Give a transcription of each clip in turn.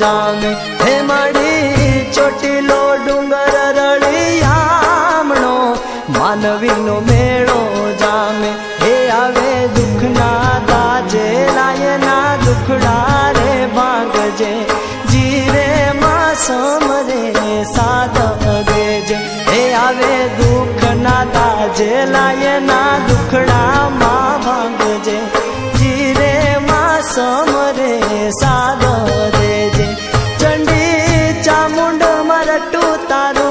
જામી. હેમાડી ચોટીલો ડુંગર રળિયામણો, માનવીનો મેળો જામે. હે આવે દુખના દાજે, લાયના દુખડા રે ભાગજે. જીરે માસમ રે સાદ દેજે. હે આવે દુખના દાજે, લાયના દુખડા માં ભાગજે. જીરે માસમ રે સાદ mataram.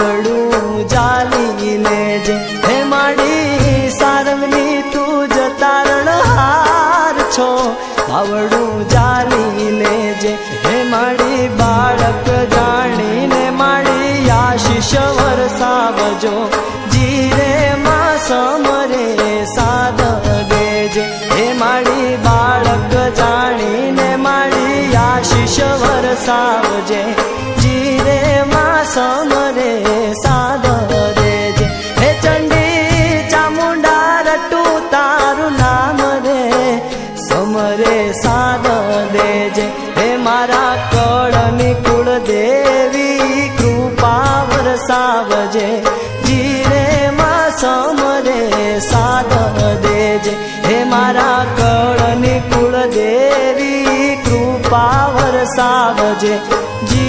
બાવડું જાલી લેજે. હે માડી સારવની તું જ તારણ હાર છો. બાવડું જાલી લેજે. હે માડી, બાળક જાણીને માડી આશીષ વરસાવજો જીરે માં સમરે સાદ દેજે. હે માડી, બાળક જાણીને માડી આશીષ વરસાવજે જીરે માં સમરે દેજે હે મારા કળની કુળ દેવી, કૃપા વરસાવજે જીરે માં સમરે સાધ દેજે હે મારા કળની કુળ દેવી, કૃપા વરસાવજે